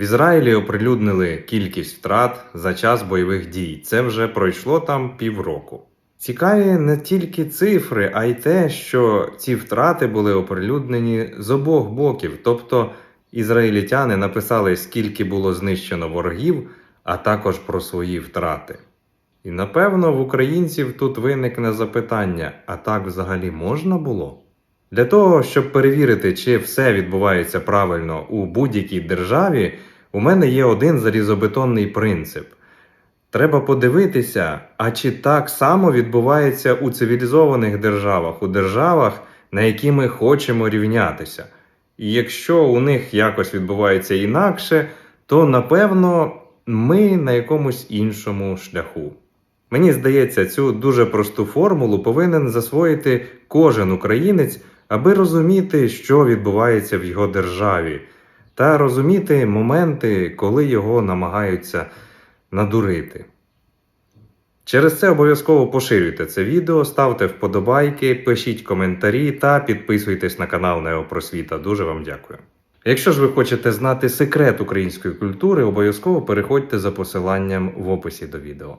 В Ізраїлі оприлюднили кількість втрат за час бойових дій. Це вже пройшло там півроку. Цікаві не тільки цифри, а й те, що ці втрати були оприлюднені з обох боків. Тобто ізраїльтяни написали, скільки було знищено ворогів, а також про свої втрати. І напевно в українців тут виникне запитання: а так взагалі можна було? Для того, щоб перевірити, чи все відбувається правильно у будь-якій державі, у мене є один залізобетонний принцип. Треба подивитися, а чи так само відбувається у цивілізованих державах, у державах, на які ми хочемо рівнятися. І якщо у них якось відбувається інакше, то напевно ми на якомусь іншому шляху. Мені здається, цю дуже просту формулу повинен засвоїти кожен українець, аби розуміти, що відбувається в його державі, та розуміти моменти, коли його намагаються надурити. Через це обов'язково поширюйте це відео, ставте вподобайки, пишіть коментарі та підписуйтесь на канал Неопросвіта. Дуже вам дякую. Якщо ж ви хочете знати секрет української культури, обов'язково переходьте за посиланням в описі до відео.